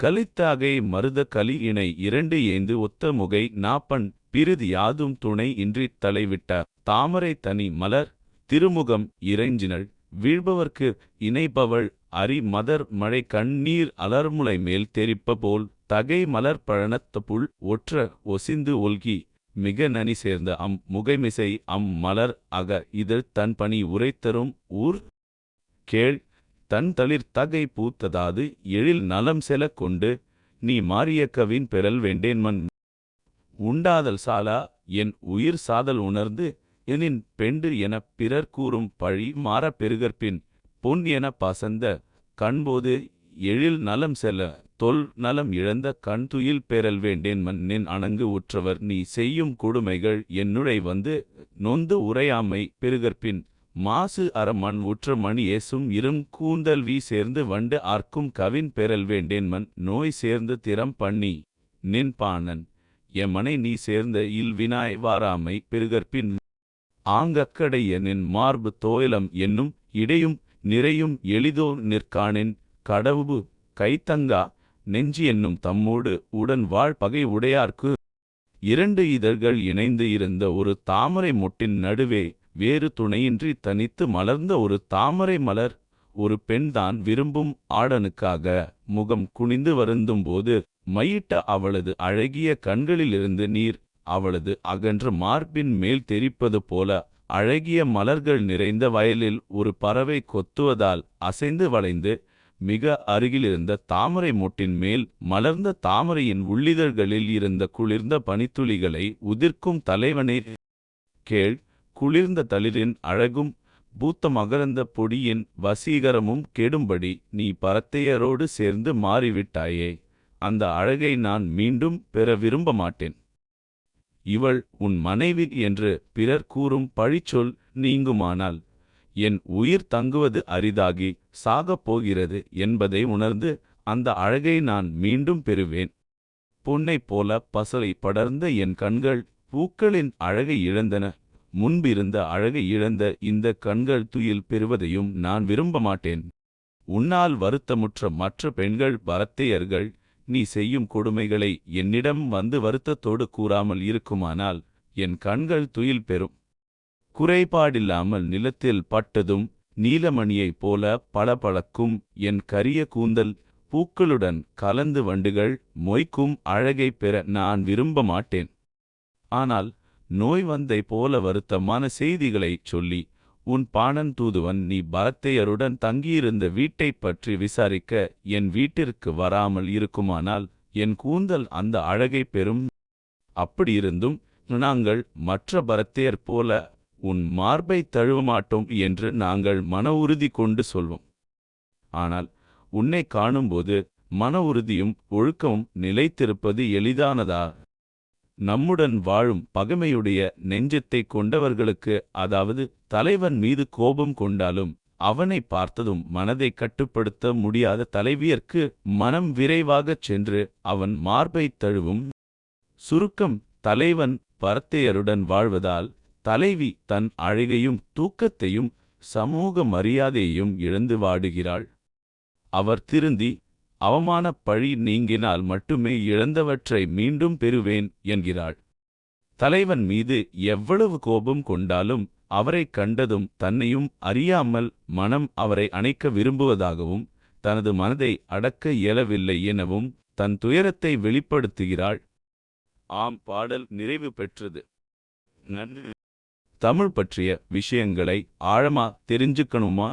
கலித்தாகை மருத கலி இணை இரண்டு ஏந்து ஒத்த முகை நாப்பண் பிரிது யாதும் துணை இன்றித் தலைவிட்ட தாமரை தனி மலர் திருமுகம் இறைஞ்சினள் வீழ்பவர்க்கு இணைப்பவள் அரி மதர் மழை கண்ணீர் அலர்முலை மேல் தெரிப்ப போல் தகை மலர் பழனத்த புல் ஒற்ற ஒசிந்து ஒல்கி மிக நனி சேர்ந்த அம் முகைமிசை அம் மலர் அக இதழ் தன் பணி உரைத்தரும் ஊர் கேள் தன் தளிர் தகை பூத்ததாது எழில் நலம் செலக் கொண்டு நீ மாறிய கவின் பெறல் வேண்டேன் உண்டாதல் சாலா என் உயிர் சாதல் உணர்ந்து எனின் பெண்டு எனப் பிறர் கூறும் பழி மாறப் பெருகற்பின் பொன் என பசந்த கண்போது எழில் நலம் செல்ல தொல் நலம் இழந்த கண் துயில் பெறல் வேண்டேன் மன்னின் அணங்கு உற்றவர் நீ செய்யும் கொடுமைகள் என்னுடை வந்து நொந்து உரையாமை பெருகற்பின் மாசு அறமண் உற்ற மணி ஏசும் இரும் கூந்தல் வீ சேர்ந்து வண்டு ஆர்க்கும் கவின் பெறல் வேண்டேன் நோய் சேர்ந்து திறம் பண்ணி நின் பாணன். எமனை நீ சேர்ந்த இல் வினாய் வாராமை பெருகற்பின் ஆங்கக்கடைய நின் மார்பு தோயலம் என்னும் இடையும் நிறையும் எளிதோ நிற்கானின் கடவுபு கைத்தங்கா நெஞ்சு என்னும் தம்மோடு உடன் வாழ் பகை உடையார்க்கு இரண்டு இதழ்கள் இணைந்து இருந்த ஒரு தாமரை மொட்டின் நடுவே வேறு துணையின்றி தனித்து மலர்ந்த ஒரு தாமரை மலர் ஒரு பெண்தான் விரும்பும் ஆடனுக்காக முகம் குனிந்து வருந்தும்போது மையிட்ட அவளது அழகிய கண்களிலிருந்து நீர் அவளது அகன்ற மார்பின் மேல் தெரிப்பது போல அழகிய மலர்கள் நிறைந்த வயலில் ஒரு பறவை கொத்துவதால் அசைந்து வளைந்து மிக அருகிலிருந்த தாமரை மொட்டின் மேல் மலர்ந்த தாமரையின் உள்ளிதழ்களில் இருந்த குளிர்ந்த பனித்துளிகளை உதிர்க்கும் தலைவனே கேள் குளிர்ந்த தளிரின் அழகும் பூத்த மகரந்த பொடியின் வசீகரமும் கெடும்படி நீ பரத்தையரோடு சேர்ந்து மாறிவிட்டாயே. அந்த அழகை நான் மீண்டும் பெற விரும்ப மாட்டேன் இவள் உன் மனைவி என்று பிறர் கூறும் பழிச்சொல் நீங்குமானால் என் உயிர் தங்குவது அரிதாகி சாகப் போகிறது என்பதை உணர்ந்து அந்த அழகை நான் மீண்டும் பெறுவேன். பொன்னைப் போல பசலை படர்ந்த என் கண்கள் பூக்களின் அழகை இழந்தன. முன்பிருந்த அழகை இழந்த இந்த கண்கள் துயில் பெறுவதையும் நான் விரும்ப மாட்டேன். உன்னால் வருத்தமுற்ற மற்ற பெண்கள் பரத்தையர்கள் நீ செய்யும் கொடுமைகளை என்னிடம் வந்து வருத்தத்தோடு கூறாமல் இருக்குமானால் என் கண்கள் துயில் பெறும். குறைபாடில்லாமல் நிலத்தில் பட்டதும் நீலமணியைப் போல பளபளக்கும் என் கரிய கூந்தல் பூக்களுடன் கலந்து வண்டுகள் மொய்க்கும் அழகைப் பெற நான் விரும்ப மாட்டேன். ஆனால் நோய் வந்தை போல வருத்தமான செய்திகளைச் சொல்லி உன் பாணன் தூதுவன் நீ பரத்தையருடன் தங்கியிருந்த வீட்டைப் பற்றி விசாரிக்க என் வீட்டிற்கு வராமல் இருக்குமானால் என் கூந்தல் அந்த அழகைப் பெறும். அப்படியிருந்தும் நாங்கள் மற்ற பரத்தையர் போல உன் மார்பை தழுவமாட்டோம் என்று நாங்கள் மன உறுதி கொண்டு சொல்வோம். ஆனால் உன்னை காணும்போது மன உறுதியும் ஒழுக்கமும் நிலைத்திருப்பது எளிதானதா? நம்முடன் வாழும் பகைமையுடைய நெஞ்சத்தை கொண்டவர்களுக்கு அதாவது தலைவன் மீது கோபம் கொண்டாலும் அவனை பார்த்ததும் மனதை கட்டுப்படுத்த முடியாத தலைவியர்க்கு மனம் விரைவாகச் சென்று அவன் மார்பைத் தழுவும். சுருக்கம் தலைவன் பரத்தையருடன் வாழ்வதால் தலைவி தன் அழகையும் தூக்கத்தையும் சமூக மரியாதையையும் இழந்து வாடுகிறாள். அவர் திருந்தி அவமானப் பழி நீங்கினால் மட்டுமே இழந்தவற்றை மீண்டும் பெறுவேன் என்கிறாள். தலைவன் மீது எவ்வளவு கோபம் கொண்டாலும் அவரைக் கண்டதும் தன்னையும் அறியாமல் மனம் அவரை அணைக்க விரும்புவதாகவும் தனது மனதை அடக்க இயலவில்லை எனவும் தன் துயரத்தை வெளிப்படுத்துகிறாள். ஆம் பாடல் நிறைவு பெற்றது. தமிழ் பற்றிய விஷயங்களை ஆழமா தெரிஞ்சுக்கணுமா?